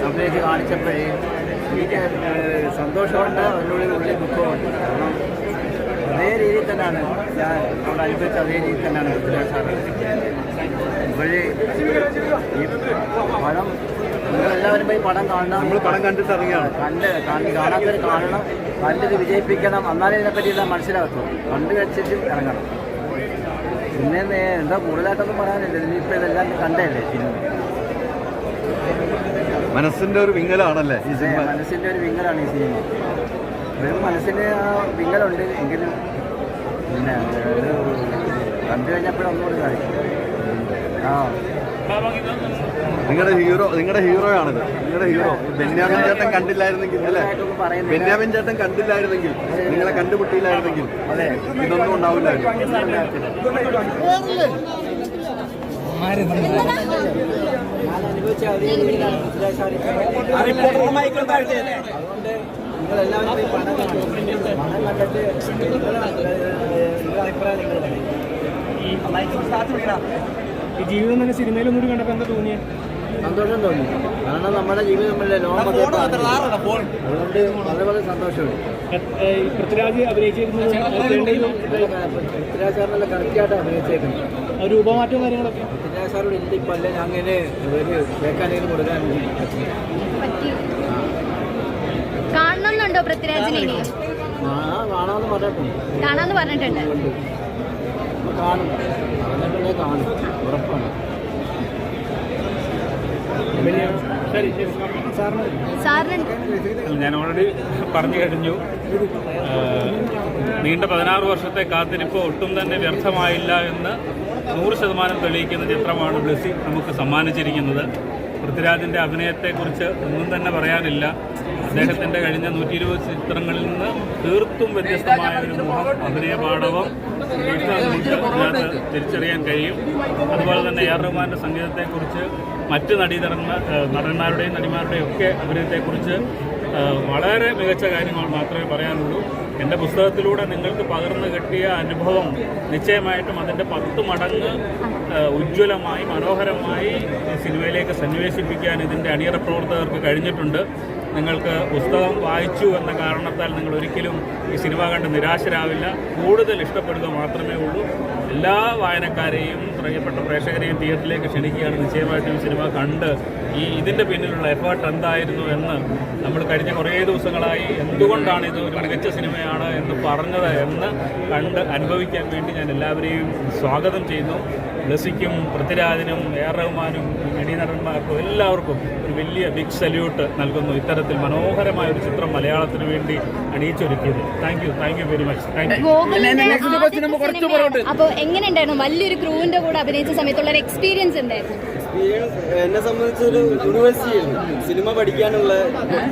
അഭിനയിച്ച് കാണിച്ചപ്പോഴേ എനിക്ക് സന്തോഷമുണ്ട് അതിനുള്ളിൽ ഉള്ളിൽ ദുഃഖമുണ്ട്. കാരണം അതേ രീതിയിൽ തന്നെയാണ് ഞാൻ അവിടെ അനുഭവിച്ച അതേ രീതിയിൽ തന്നെയാണ് ഇപ്പോഴേ ഈ പടം നിങ്ങളെല്ലാവരും പോയി പടം കാണണം. നമ്മൾ പടം കണ്ടിട്ട് ഇറങ്ങിയാണ്. കണ്ട് കാണി- കാണാത്തവർ കാണണം കണ്ടിത് വിജയിപ്പിക്കണം. എന്നാലേ ഇതിനെപ്പറ്റി എല്ലാം മനസ്സിലാകത്തുള്ളൂ കണ്ടു വെച്ചിട്ട് ഇറങ്ങണം. പിന്നെ എന്താ കൂടുതലായിട്ടൊന്നും പറയാനില്ല. ഇനിയിപ്പോൾ ഇതെല്ലാം കണ്ടല്ലേ സിനിമ മനസ്സിന്റെ ഒരു വിങ്ങലാണല്ലേ ഈ സിനിമ? മനസ്സിന്റെ ഒരു വിങ്ങലാണ് ഈ സിനിമ. വെറും മനസ്സിന്റെ ആ വിങ്ങലുണ്ട് എങ്കിലും പിന്നെ കണ്ടു കഴിഞ്ഞപ്പോഴൊന്നുകൂടി കാണിക്കും ആ. നിങ്ങളുടെ ഹീറോ നിങ്ങളുടെ ഹീറോ. ആണിത് നിങ്ങളുടെ ഹീറോ ബെന്യാമിൻ ചേട്ടൻ കണ്ടില്ലായിരുന്നെങ്കിൽ അല്ലേ? ബെന്യാമിൻ ചേട്ടൻ കണ്ടില്ലായിരുന്നെങ്കിൽ നിങ്ങളെ കണ്ടുമുട്ടിയില്ലായിരുന്നെങ്കിൽ അതെ. ഇതൊന്നും ഉണ്ടാവില്ലായിരുന്നു. അതുകൊണ്ട് നിങ്ങളെല്ലാവരും പണം പണം കണ്ടിട്ട് നിങ്ങളുടെ നിങ്ങളുടെ അഭിപ്രായം ഈ ജീവിതം തന്നെ സിനിമയിൽ കൂടി കണ്ടപ്പോൾ എന്താ തോന്നിയത് സന്തോഷം തോന്നി കാരണം നമ്മുടെ ജീവിതം നമ്മളെ ലോകം. അതുകൊണ്ട് വളരെ വളരെ സന്തോഷമുണ്ട് ഈ പൃഥ്വിരാജ് അഭിനയിച്ചിരുന്നത് തേണ്ടയിലും പൃഥ്വിരാജ് സാറിനെല്ലാം കറക്റ്റായിട്ട് അഭിനയിച്ചേക്കുന്നത് ഒരു രൂപമാറ്റവും കാര്യങ്ങളൊക്കെ? സാറോട് ഇല്ല ഇപ്പം അല്ല ഞാൻ അങ്ങനെ കൊടുക്കാൻ കാണണമെന്നുണ്ടോ പൃഥ്വിരാജിനെ കാണാന്ന് പറഞ്ഞിട്ടുണ്ട്. കാണും. പറഞ്ഞിട്ടുണ്ടെങ്കിൽ കാണും. ഉറപ്പാണ്. ഞാൻ ഓൾറെഡി പറഞ്ഞു കഴിഞ്ഞു. നീണ്ട പതിനാറ് വർഷത്തെ കാത്തിരിപ്പ് ഒട്ടും തന്നെ വ്യർത്ഥമായില്ല എന്ന് നൂറ് ശതമാനം തെളിയിക്കുന്ന ചിത്രമാണ് ബ്ലസ്സി നമുക്ക് സമ്മാനിച്ചിരിക്കുന്നത്. പൃഥ്വിരാജിന്റെ അഭിനയത്തെക്കുറിച്ച് ഒന്നും തന്നെ പറയാനില്ല. അദ്ദേഹത്തിന്റെ കഴിഞ്ഞ നൂറ്റി ഇരുപത് ചിത്രങ്ങളിൽ നിന്ന് തീർത്തും വ്യത്യസ്തമായ ഒരു മുഖം അഭിനയ പാഠവും ഇതിനകത്ത് തിരിച്ചറിയാൻ കഴിയും. അതുപോലെ തന്നെ എ ആർ റഹ്മാന്റെ സംഗീതത്തെക്കുറിച്ച് മറ്റ് നടീനടന്മാർ നടന്മാരുടെയും നടിമാരുടെയും ഒക്കെ അഭിനയത്തെക്കുറിച്ച് വളരെ മികച്ച കാര്യങ്ങൾ മാത്രമേ പറയാനുള്ളൂ. എന്റെ പുസ്തകത്തിലൂടെ നിങ്ങൾക്ക് പകർന്നു കിട്ടിയ അനുഭവം നിശ്ചയമായിട്ടും അതിന്റെ പത്ത് മടങ്ങ് ഉജ്ജ്വലമായി മനോഹരമായി സിനിമയിലേക്ക് സന്നിവേശിപ്പിക്കാൻ ഇതിന്റെ അണിയറ പ്രവർത്തകർക്ക് കഴിഞ്ഞിട്ടുണ്ട്. നിങ്ങൾക്ക് പുസ്തകം വായിച്ചു എന്ന കാരണത്താൽ നിങ്ങൾ ഒരിക്കലും ഈ സിനിമ കണ്ട് നിരാശരാവില്ല. കൂടുതൽ ഇഷ്ടപ്പെടുക മാത്രമേ ഉള്ളൂ. എല്ലാ വായനക്കാരെയും പ്രിയപ്പെട്ട പ്രേക്ഷകരെയും തിയേറ്ററിലേക്ക് ക്ഷണിക്കുകയാണ്. നിശ്ചയമായിട്ടും സിനിമ കണ്ട് ഈ ഇതിന്റെ പിന്നിലുള്ള എഫേർട്ട് എന്തായിരുന്നു എന്ന് നമ്മൾ കഴിഞ്ഞ കുറേ ദിവസങ്ങളായി എന്തുകൊണ്ടാണ് ഇത് ഒരു മികച്ച സിനിമയാണ് എന്ന് പറഞ്ഞത് എന്ന് കണ്ട് അനുഭവിക്കാൻ വേണ്ടി ഞാൻ എല്ലാവരെയും സ്വാഗതം ചെയ്യുന്നു. ബ്ലസിക്കും പൃഥ്വിരാജിനും എ ആർ റഹ്മാനും നടീനടന്മാർക്കും എല്ലാവർക്കും ഒരു വലിയ ബിഗ് സല്യൂട്ട് നൽകുന്നു. ഇത്തരത്തിൽ മനോഹരമായ ഒരു ചിത്രം മലയാളത്തിന് വേണ്ടി അണിയിച്ചൊരുക്കിയത്. Thank you thank you very much thank you ഗോകുലിന്റെ ആദ്യത്തെ സിനിമ. അപ്പൊ എങ്ങനെയുണ്ടായിരുന്നു? വലിയൊരു ക്രൂവിന്റെ കൂടെ അഭിനയിച്ച സമയത്തുള്ള ഒരു എക്സ്പീരിയൻസ് എന്തായിരുന്നു? എക്സ്പീരിയൻസ് എന്നെ സംബന്ധിച്ചൊരു യൂണിവേഴ്സിറ്റി ആയിരുന്നു സിനിമ പഠിക്കാനുള്ള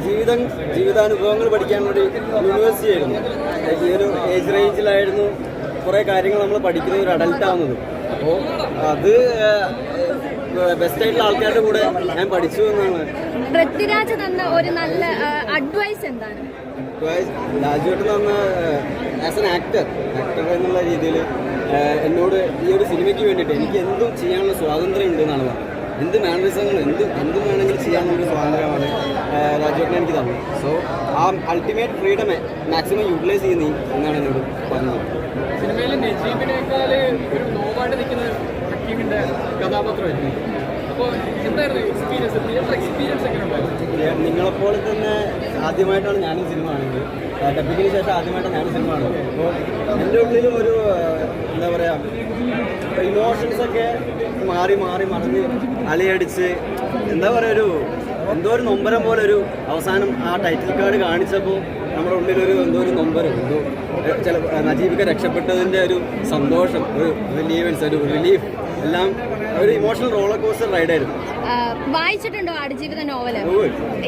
ജീവിതം ജീവിതാനുഭവങ്ങൾ പഠിക്കാൻ വേണ്ടി യൂണിവേഴ്സിറ്റി ആയിരുന്നു ഈ ഒരു ഏജ് റേഞ്ചിലായിരുന്നു കുറേ കാര്യങ്ങൾ നമ്മൾ പഠിക്കുന്ന ഒരു അഡൽട്ട് ആവുന്നത് അപ്പോൾ അത് ബെസ്റ്റായിട്ടുള്ള ആൾക്കാരുടെ കൂടെ ഞാൻ പഠിച്ചു എന്നാണ്. പൃഥ്വിരാജ് തന്ന ഒരു നല്ല അഡ്വൈസ് എന്താണ്? രാജുവേട്ടൻ തന്ന ആസ് എൻ ആക്ടർ ആക്ടർ എന്നുള്ള രീതിയിൽ എന്നോട് ഈ ഒരു സിനിമയ്ക്ക് വേണ്ടിയിട്ട് എനിക്ക് എന്തും ചെയ്യാനുള്ള സ്വാതന്ത്ര്യം ഉണ്ട് എന്നാണ് പറഞ്ഞത്. എന്ത് മാനറിസങ്ങൾ എന്ത് എന്തും വേണമെങ്കിലും ചെയ്യാനുള്ളൊരു സ്വാതന്ത്ര്യമാണ് രാജുവേട്ടൻ എനിക്ക് തന്നത്. സോ ആ അൾട്ടിമേറ്റ് ഫ്രീഡം മാക്സിമം യൂട്ടിലൈസ് ചെയ്യുന്നീ എന്നാണ് എന്നോട് പറഞ്ഞത്. സിനിമയിൽ നജീബിനേക്കാൾ ഒരു നോവായിട്ട് നിൽക്കുന്ന ഹക്കീമിന്റെ കഥാപാത്രമായിരുന്നു അപ്പോൾ എന്തായിരുന്നു എക്സ്പീരിയൻസ് തിയേറ്റർ എക്സ്പീരിയൻസ് എങ്ങനെ ഉണ്ടായിരുന്നു? നിങ്ങളെപ്പോലെ തന്നെ ആദ്യമായിട്ടാണ് ഞാനും സിനിമ കാണുന്നത്. ഡബിങ്ങിന് ശേഷം ആദ്യമായിട്ടാണ് ഞാനും സിനിമ കാണുന്നത്. അപ്പോൾ എന്റെ ഉള്ളിലും ഒരു എന്താ പറയുക ഇമോഷൻസൊക്കെ മാറി മാറി മറിഞ്ഞ് അലയടിച്ച് എന്താ പറയുക ഒരു എന്തോ ഒരു നൊമ്പരം പോലെ ഒരു അവസാനം ആ ടൈറ്റിൽ കാർഡ് കാണിച്ചപ്പോൾ നമ്മുടെ ഉള്ളിലൊരു എന്തോ ഒരു നൊമ്പരം എന്തോ ചില നജീബിക്ക് രക്ഷപ്പെട്ടതിന്റെ ഒരു സന്തോഷം ഒരു റിലീവൻസ് ഒരു റിലീഫ് എല്ലാം ഒരു ഇമോഷണൽ റോളർ കോസ്റ്റർ റൈഡായിരുന്നു വായിച്ചിട്ടുണ്ടോ ആടുജീവിത നോവൽ?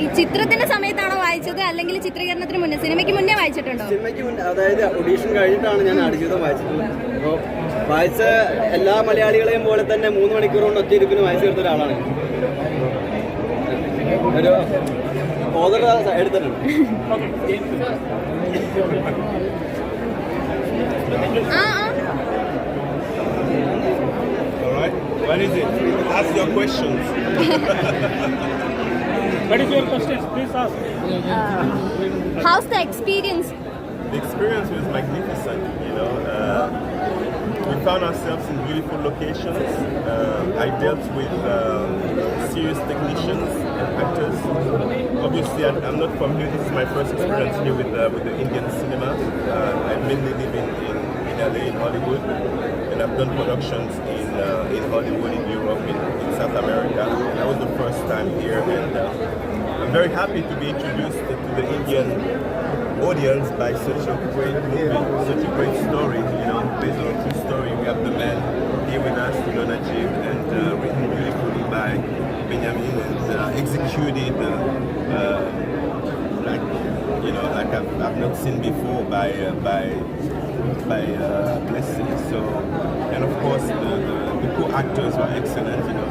ഈ ചിത്രത്തിന്റെ സമയത്താണോ വായിച്ചത്? അല്ലെങ്കിൽ ചിത്രീകരണത്തിന് മുന്നേ സിനിമയ്ക്ക് മുന്നേ വായിച്ചിട്ടുണ്ടോ? സിനിമയ്ക്ക് മുന്നേ അതായത് ഒഡീഷൻ കഴിഞ്ഞിട്ടാണ് ഞാൻ ആടുജീവിതം വായിച്ചിട്ടുള്ളത് അപ്പോൾ വായിച്ച എല്ലാ മലയാളികളെയും പോലെ തന്നെ മൂന്ന് മണിക്കൂർ കൊണ്ട് ഒറ്റയിരിപ്പിന് വായിച്ചു തീർത്ത ഒരാളാണ്. ഒരു ഓതർ എടുത്തിട്ടുണ്ട് ആ ആ All right. What is it? Ask your questions. What is your question? Please ask. How's the experience The experience was magnificent, you know. Uh, we found ourselves in beautiful locations. Uh, I dealt with um, serious technicians and actors. Obviously, I, I'm not from here. This is my first experience here with, uh, with the Indian cinema. Uh, I mainly live in, in, in LA, in Hollywood, and I've done productions in, uh, in Hollywood, in Europe, in, in South America. And that was the first time here, and uh, I'm very happy to be introduced to the Indian audience by such a great executed uh, uh, like, you know, like I've, I've not seen before by uh, by by Blessing. So, and of course the, the, the co-actors were excellent, you know,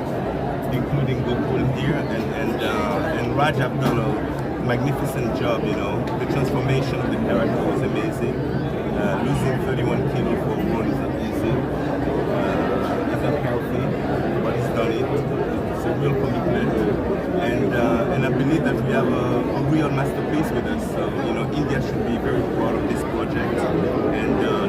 including Gokul here and and and Raj have done a magnificent job. You know, the transformation of the character was amazing. Uh, losing 31 kilo for role is. Uh, it's not healthy, but he's done it. It's a real commitment, and uh, and I believe that we have a, a real masterpiece with us. So you know, India should be very proud of this project, and uh.